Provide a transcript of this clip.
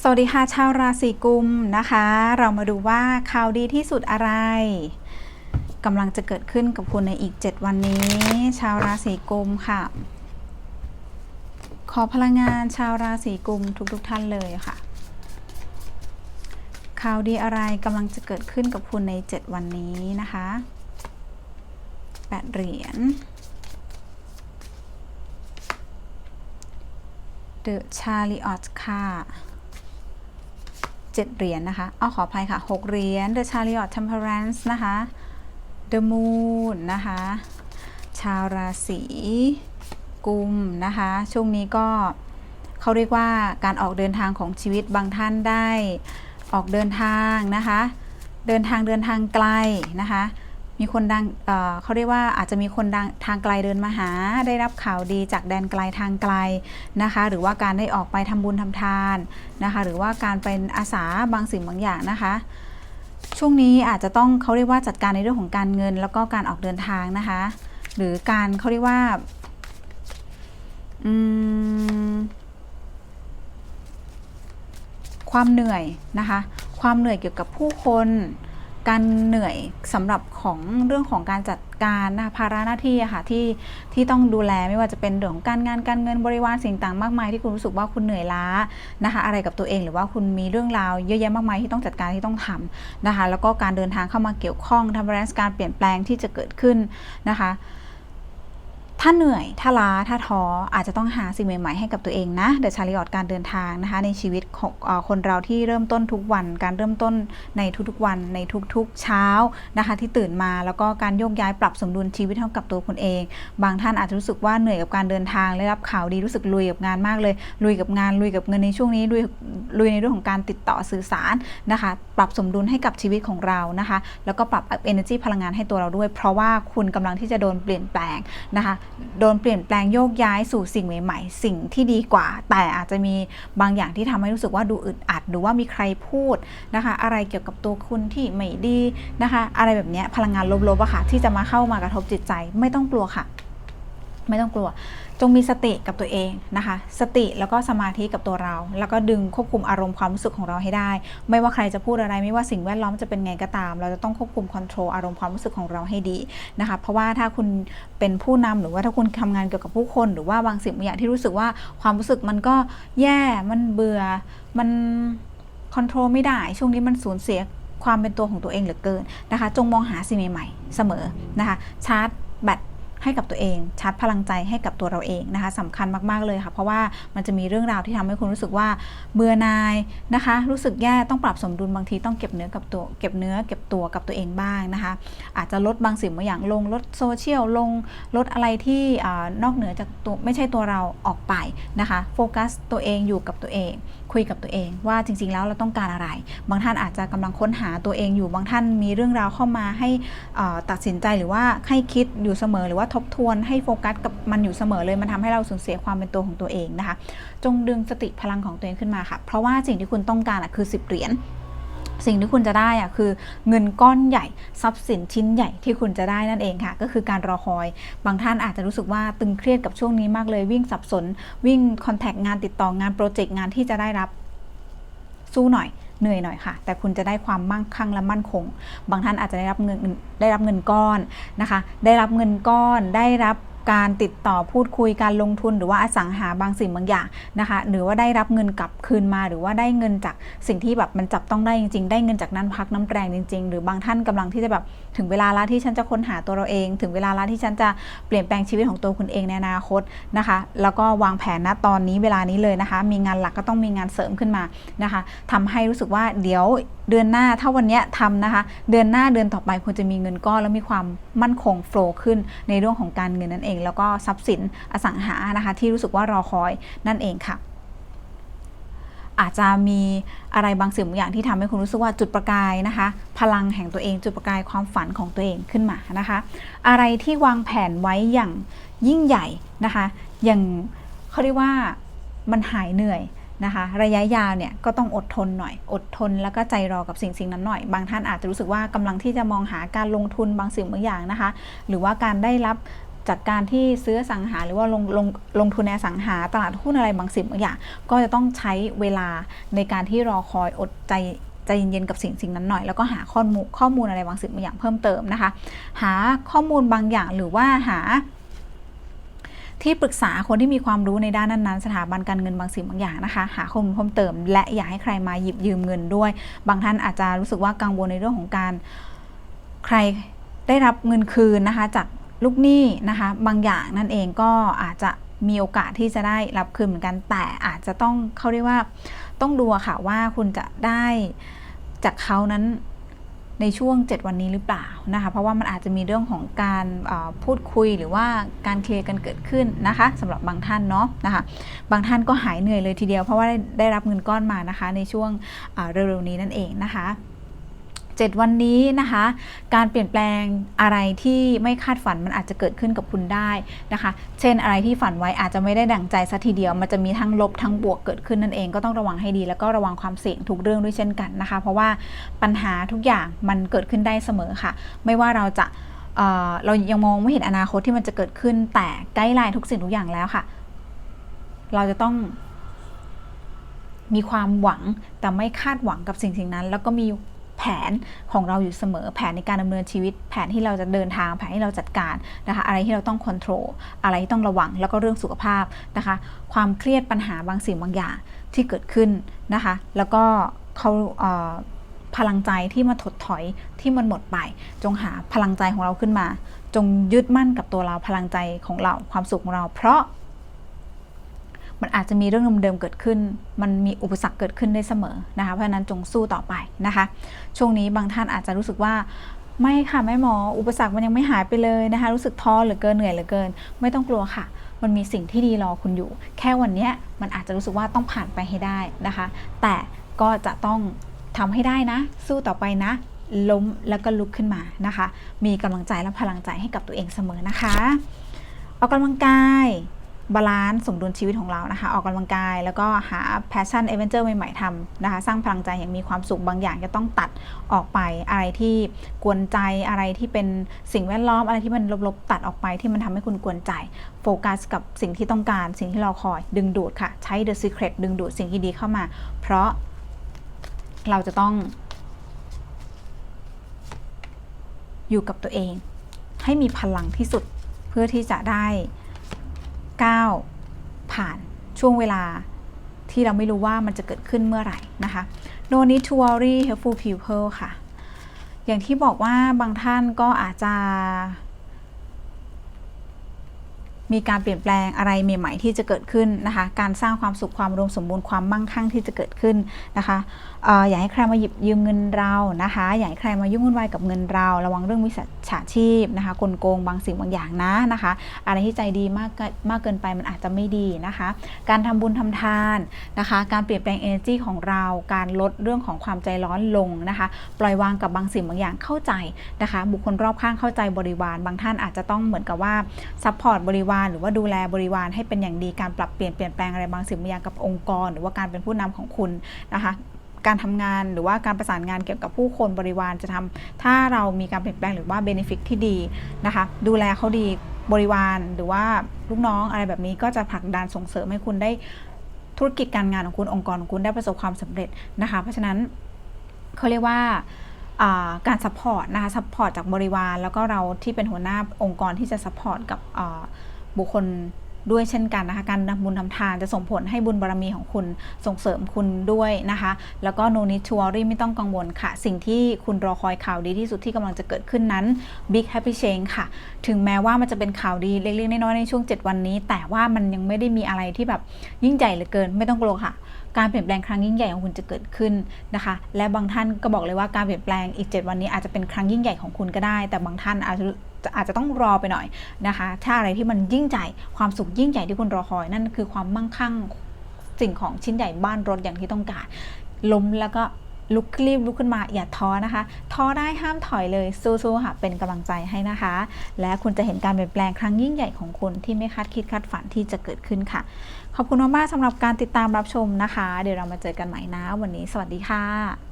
สวัสดีค่ะชาวราศีกุมนะคะ เรามาดูว่าข่าวดีที่สุดอะไรกำลังจะเกิดขึ้นกับคุณในอีก 7 วันนี้ ชาวราศีกุมค่ะ ขอพลังงานชาวราศีกุมทุกๆทท่านเลยค่ะข่าวดีอะไรกำลังจะเกิดขึ้นกับคุณใน 7 วันนี้นะคะแปดเหรียญ The Chariot ค่ะ เจ็ดเหรียญนะคะเอาขออภัยค่ะหกเหรียญ The Chariot Temperance นะคะ The Moon นะคะ ชาวราศีกุมนะคะ ช่วงนี้ก็เขาเรียกว่าการออกเดินทางของชีวิตบางท่านได้ออกเดินทางนะคะ เดินทางเดินทางไกลนะคะ มีคนดังเเขาเรียกว่าอาจจะมีคนดังทางไกลเดินมาหา ได้รับข่าวดีจากแดนไกลทางไกลนะคะ หรือว่าการได้ออกไปทำบุญทำทานนะคะ หรือว่าการเป็นอาสาบางสิ่งบางอย่างนะคะช่วงนี้อาจจะต้องเขาเรียกว่าจัดการในเรื่องของการเงิน แล้วก็การออกเดินทางนะคะ หรือการเขาเรียกว่าความเหนื่อยนะคะ ความเหนื่อยเกี่ยวกับผู้คน การเหนื่อยสำหรับของเรื่องของการจัดการนะคะภาระหน้าที่อะค่ะที่ที่ต้องดูแลไม่ว่าจะเป็นเรื่องของการงานการเงินบริวารสิ่งต่างมากมายที่คุณรู้สึกว่าคุณเหนื่อยล้านะคะอะไรกับตัวเองหรือว่าคุณมีเรื่องราวเยอะแยะมากมายที่ต้องจัดการที่ต้องทำนะคะแล้วก็การเดินทางเข้ามาเกี่ยวข้องทำแรงการเปลี่ยนแปลงที่จะเกิดขึ้นนะคะ ถ้าเหนื่อย ถ้าล้า ถ้าท้อ อาจจะต้องหาสิ่งใหม่ ๆ ให้กับตัวเองนะ เดอะชาริออตการเดินทางนะคะ ในชีวิตของคนเราที่เริ่มต้นทุกวัน การเริ่มต้นในทุกๆวัน ในทุกๆเช้านะคะ ที่ตื่นมา แล้วก็การโยกย้ายปรับสมดุลชีวิตให้กับตัวคุณเอง บางท่านอาจจะรู้สึกว่าเหนื่อยกับการเดินทาง ได้รับข่าวดี รู้สึกลุยกับงานมากเลย ลุยกับงาน ลุยกับเงินในช่วงนี้ ลุยลุยในเรื่องของการติดต่อสื่อสารนะคะ ปรับสมดุลให้กับชีวิตของเรา นะคะ แล้วก็ปรับ energy พลังงานให้ตัวเราด้วย เพราะว่าคุณกำลังที่จะโดนเปลี่ยนแปลงนะคะโดนเปลี่ยนแปลงโยกย้ายสู่สิ่งใหม่ ๆ สิ่งที่ดีกว่า แต่อาจจะมีบางอย่างที่ทำให้รู้สึกว่าดูอึดอัด หรือว่ามีใครพูดนะคะ อะไรเกี่ยวกับตัวคุณที่ไม่ดีนะคะ อะไรแบบนี้พลังงานลบๆอะค่ะที่จะมาเข้ามากระทบจิตใจไม่ต้องกลัวค่ะ ไม่ต้องกลัว จงมีสติกับตัวเองนะคะ สติแล้วก็สมาธิกับตัวเรา แล้วก็ดึงควบคุมอารมณ์ความรู้สึกของเราให้ได้ ไม่ว่าใครจะพูดอะไร ไม่ว่าสิ่งแวดล้อมจะเป็นไงก็ตาม เราจะต้องควบคุมคอนโทรลอารมณ์ความรู้สึกของเราให้ดีนะคะ เพราะว่าถ้าคุณเป็นผู้นำหรือว่าถ้าคุณทำงานเกี่ยวกับผู้คน หรือว่าบางสิ่งบางอย่างที่รู้สึกว่าความรู้สึกมันก็แย่ มันเบื่อ มันคอนโทรลไม่ได้ ช่วงนี้มันสูญเสียความเป็นตัวของตัวเองเหลือเกินนะคะ จงมองหาสิ่งใหม่ ๆ เสมอนะคะ ชาร์จแบต ให้กับตัวเองชาร์จพลังใจให้กับตัวเราเองนะคะสำคัญมากๆเลยค่ะ เพราะว่ามันจะมีเรื่องราวที่ทำให้คุณรู้สึกว่าเบื่อนายนะคะ รู้สึกแย่ต้องปรับสมดุลบางทีต้องเก็บเนื้อกับตัวเก็บเนื้อเก็บตัวกับตัวเองบ้างนะคะ อาจจะลดบางสิ่งบางอย่างลงลดโซเชียลลงลดอะไรที่อนอกเหนือจากตัวไม่ใช่ตัวเราออกไปนะคะโฟกัสตัวเองอยู่กับตัวเอง คุยกับตัวเองว่าจริง ๆ แล้วเราต้องการอะไร บางท่านอาจจะกำลังค้นหาตัวเองอยู่ บางท่านมีเรื่องราวเข้ามาให้ตัดสินใจหรือว่าให้คิดอยู่เสมอ หรือว่าทบทวนให้โฟกัสกับมันอยู่เสมอเลย มันทำให้เราสูญเสียความเป็นตัวของตัวเองนะคะ จงดึงสติพลังของตัวเองขึ้นมาค่ะ เพราะว่าสิ่งที่คุณต้องการคือ 10 เหรียญ สิ่งที่คุณจะได้อะคือเงินก้อนใหญ่ทรัพย์สินชิ้นใหญ่ที่คุณจะได้นั่นเองค่ะ ก็คือการรอคอย บางท่านอาจจะรู้สึกว่าตึงเครียดกับช่วงนี้มากเลยวิ่งสับสน วิ่งคอนแทคงานติดต่องานโปรเจกต์งานที่จะได้รับสู้หน่อยเหนื่อยหน่อยค่ะ แต่คุณจะได้ความมั่งคั่งและมั่นคง บางท่านอาจจะได้รับเงินได้รับเงินก้อนนะคะ ได้รับเงินก้อนได้รับ การติดต่อพูดคุยการลงทุน หรือว่าอสังหาบางสิ่งบางอย่างนะคะหรือว่าได้รับเงินกลับคืนมา หรือว่าได้เงินจากสิ่งที่แบบมันจับต้องได้จริง ๆ ได้เงินจากนั้นพักน้ำแรงจริง ๆ หรือบางท่านกำลังที่จะแบบถึงเวลาแล้วที่ฉันจะค้นหาตัวเราเอง ถึงเวลาแล้วที่ฉันจะเปลี่ยนแปลงชีวิตของตัวคุณเองในอนาคตนะคะ แล้วก็วางแผนณตอนนี้เวลานี้เลยนะคะ มีงานหลักก็ต้องมีงานเสริมขึ้นมานะคะทำให้รู้สึกว่าเดี๋ยวเดือนหน้าถ้าวันนี้ทำนะคะ เดือนหน้าเดือนต่อไปคุณจะมีเงินก้อนแล้วมีความมั่นคงโฟล์ขึ้นในเรื่องของการเงินนั่นเองแล้วก็ทรัพย์สินอสังหานะคะที่รู้สึกว่ารอคอยนั่นเองค่ะ อาจจะมีอะไรบางสิ่งบางอย่างที่ทำให้คุณรู้สึกว่าจุดประกายนะคะ พลังแห่งตัวเองจุดประกายความฝันของตัวเองขึ้นมานะคะ อะไรที่วางแผนไว้อย่างยิ่งใหญ่นะคะ อย่างเขาเรียกว่ามันหายเหนื่อยนะคะระยะยาวเนี่ยก็ต้องอดทนหน่อย อดทนแล้วก็ใจรอกับสิ่งสิ่งนั้นหน่อย บางท่านอาจจะรู้สึกว่ากำลังที่จะมองหาการลงทุนบางสิ่งบางอย่างนะคะ หรือว่าการได้รับ จากการที่ซื้อสังหาหรือว่าลงลงลงทุนในสังหาตลาดหุ้นอะไรบางสิ่งบางอย่าง ก็จะต้องใช้เวลาในการที่รอคอยอดใจใจเย็นๆกับสิ่งสิ่งนั้นหน่อยแล้วก็หาข้อมูลข้อมูลอะไรบางสิ่งบางอย่างเพิ่มเติมนะคะ หาข้อมูลบางอย่างหรือว่าหาที่ปรึกษาคนที่มีความรู้ในด้านนั้นๆ สถาบันการเงินบางสิ่งบางอย่างนะคะ หาข้อมูลเพิ่มเติม และอย่าให้ใครมาหยิบยืมเงินด้วย บางท่านอาจจะรู้สึกว่ากังวลในเรื่องของการใครได้รับเงินคืนนะคะจาก ลูกหนี้นะคะบางอย่างนั่นเองก็อาจจะมีโอกาสที่จะได้รับคืนเหมือนกันแต่อาจจะต้องเขาเรียกว่าต้องดูค่ะว่าคุณจะได้จากเขานั้นในช่วง 7 วันนี้หรือเปล่านะคะ เพราะว่ามันอาจจะมีเรื่องของการพูดคุยหรือว่าการเคลียร์กันเกิดขึ้นนะคะสำหรับบางท่านเนาะนะคะ บางท่านก็หายเหนื่อยเลยทีเดียวเพราะว่าได้ไดรับเงินก้อนมานะคะ ในช่วงเอ่อเร็วๆนี้นั่นเองนะคะ 7 วันนี้นะคะ การเปลี่ยนแปลงอะไรที่ไม่คาดฝันมันอาจจะเกิดขึ้นกับคุณได้นะคะ เช่นอะไรที่ฝันไว้อาจจะไม่ได้ดั่งใจซะทีเดียวมันจะมีทั้งลบทั้งบวกเกิดขึ้นนั่นเองก็ต้องระวังให้ดี แล้วก็ระวังความเสี่ยงทุกเรื่องด้วยเช่นกันนะคะ เพราะว่าปัญหาทุกอย่างมันเกิดขึ้นได้เสมอค่ะ ไม่ว่าเราจะเเรายังมองไม่เห็นอนาคตที่มันจะเกิดขึ้น แต่ใกล้ไลน์ทุกสิ่งทุกอย่างแล้วค่ะ เราจะต้องมีความหวังแต่ไม่คาดหวังกับสิ่งสิ่งนั้น แล้วก็มี แผนของเราอยู่เสมอ แผนในการดำเนินชีวิต แผนที่เราจะเดินทาง แผนที่เราจัดการนะคะ อะไรที่เราต้องควบคุมอะไรที่ต้องระวัง แล้วก็เรื่องสุขภาพนะคะ ความเครียดปัญหาบางสิ่งบางอย่างที่เกิดขึ้นนะคะ แล้วก็เขาเพลังใจที่มันถดถอยที่มันหมดไป จงหาพลังใจของเราขึ้นมา จงยึดมั่นกับตัวเราพลังใจของเราความสุขของเรา เพราะ มันอาจจะมีเรื่องเดิมๆเกิดขึ้น มันมีอุปสรรคเกิดขึ้นได้เสมอนะคะ เพราะฉะนั้นจงสู้ต่อไปนะคะ ช่วงนี้บางท่านอาจจะรู้สึกว่าไม่ค่ะแม่หมอ อุปสรรคมันยังไม่หายไปเลยนะคะ รู้สึกท้อเหลือเกินเหนื่อยเหลือเกิน ไม่ต้องกลัวค่ะ มันมีสิ่งที่ดีรอคุณอยู่ แค่วันนี้มันอาจจะรู้สึกว่าต้องผ่านไปให้ได้นะคะ แต่ก็จะต้องทำให้ได้นะ สู้ต่อไปนะ ล้มแล้วก็ลุกขึ้นมานะคะ มีกำลังใจและพลังใจให้กับตัวเองเสมอนะคะ ออกกำลังกาย บาลานซ์สมดุลชีวิตของเรานะคะ ออกกำลังกาย แล้วก็หาแพชชั่นเอเวนเจอร์ใหม่ๆทำนะคะ สร้างพลังใจอย่างมีความสุขบางอย่างจะต้องตัดออกไป อะไรที่กวนใจอะไรที่เป็นสิ่งแวดล้อมอะไรที่มันลบๆ ตัดออกไปที่มันทำให้คุณกวนใจ โฟกัสกับสิ่งที่ต้องการ สิ่งที่เราคอยดึงดูดค่ะ ใช้ The Secret ดึงดูดสิ่งที่ดีเข้ามา เพราะเราจะต้อง อยู่กับตัวเอง ให้มีพลังที่สุดเพื่อที่จะได้ ก้าวผ่านช่วงเวลาที่เราไม่รู้ว่ามันจะเกิดขึ้นเมื่อไหร่นะคะ No need to worry helpful people ค่ะ อย่างที่บอกว่าบางท่านก็อาจจะ มีการเปลี่ยนแปลงอะไรใหม่ๆที่จะเกิดขึ้นนะคะ การสร้างความสุขความรวมสมบูรณ์ความมั่งคั่งที่จะเกิดขึ้นนะคะอย่าให้ใครมาหยิบยืมเงินเรานะคะ อย่าให้ใครมายุ่งวุ่นวายกับเงินเรา ระวังเรื่องวิสชาชีพนะคะกลโกงบางสิ่งบางอย่างนะนะคะ อะไรที่ใจดีมากเกินมากเกินไปมันอาจจะไม่ดีนะคะ การทำบุญทำทานนะคะ การเปลี่ยนแปลง energy ของเรา การลดเรื่องของความใจร้อนลงนะคะ ปล่อยวางกับบางสิ่งบางอย่างเข้าใจนะคะ บุคคลรอบข้างเข้าใจบริวาร บางท่านอาจจะต้องเหมือนกับว่าซัพพอร์ตบริวารหรือว่าดูแลบริวารให้เป็นอย่างดีการปรับเปลี่ยนเปลี่ยนแปลงอะไรบางสิ่งบางอย่างกับองค์กร หรือว่าการเป็นผู้นำของคุณนะคะการทำงานหรือว่าการประสานงานเกี่ยวกับผู้คนบริวารจะทำถ้าเรามีการเปลี่ยนแปลงหรือว่าเบนฟิตที่ดีนะคะดูแลเขาดีบริวารหรือว่าลูกน้องอะไรแบบนี้ก็จะผลักดันส่งเสริมให้คุณได้ธุรกิจการงานของคุณองค์กรของคุณได้ประสบความสำเร็จนะคะ เพราะฉะนั้นเขาเรียกว่าการซัพพอร์ตนะคะซัพพอร์ตจากบริวาร แล้วก็เราที่เป็นหัวหน้าองค์กรที่จะซัพพอร์ตกับ บุคคลด้วยเช่นกันนะคะการทำบุญทำทานจะส่งผลให้บุญบารมีของคุณส่งเสริมคุณด้วยนะคะ แล้วก็ no need to worry ไม่ต้องกังวลค่ะ สิ่งที่คุณรอคอยข่าวดีที่สุดที่กำลังจะเกิดขึ้นนั้น big happy change ค่ะ ถึงแม้ว่ามันจะเป็นข่าวดีเล็กๆน้อยๆในช่วง 7 วันนี้ แต่ว่ามันยังไม่ได้มีอะไรที่แบบยิ่งใหญ่เหลือเกินไม่ต้องกลัวค่ะ การเปลี่ยนแปลงครั้งยิ่งใหญ่ของคุณจะเกิดขึ้นนะคะ และบางท่านก็บอกเลยว่าการเปลี่ยนแปลงอีก 7 วันนี้อาจจะเป็นครั้งยิ่งใหญ่ของคุณก็ได้ แต่บางท่านอาจจะอาจจะต้องรอไปหน่อยนะคะ ถ้าอะไรที่มันยิ่งใหญ่ความสุขยิ่งใหญ่ที่คุณรอคอย นั่นคือความมั่งคั่งสิ่งของชิ้นใหญ่บ้านรถอย่างที่ต้องการล้มแล้วก็ ลุกรีบลุกขึ้นมาอย่าท้อนะคะ ท้อได้ห้ามถอยเลยสู้ๆค่ะเป็นกำลังใจให้นะคะ และคุณจะเห็นการเปลี่ยนแปลงครั้งยิ่งใหญ่ของคุณที่ไม่คาดคิดคาดฝันที่จะเกิดขึ้นค่ะ ขอบคุณมากๆสำหรับการติดตามรับชมนะคะ เดี๋ยวเรามาเจอกันใหม่นะวันนี้ สวัสดีค่ะ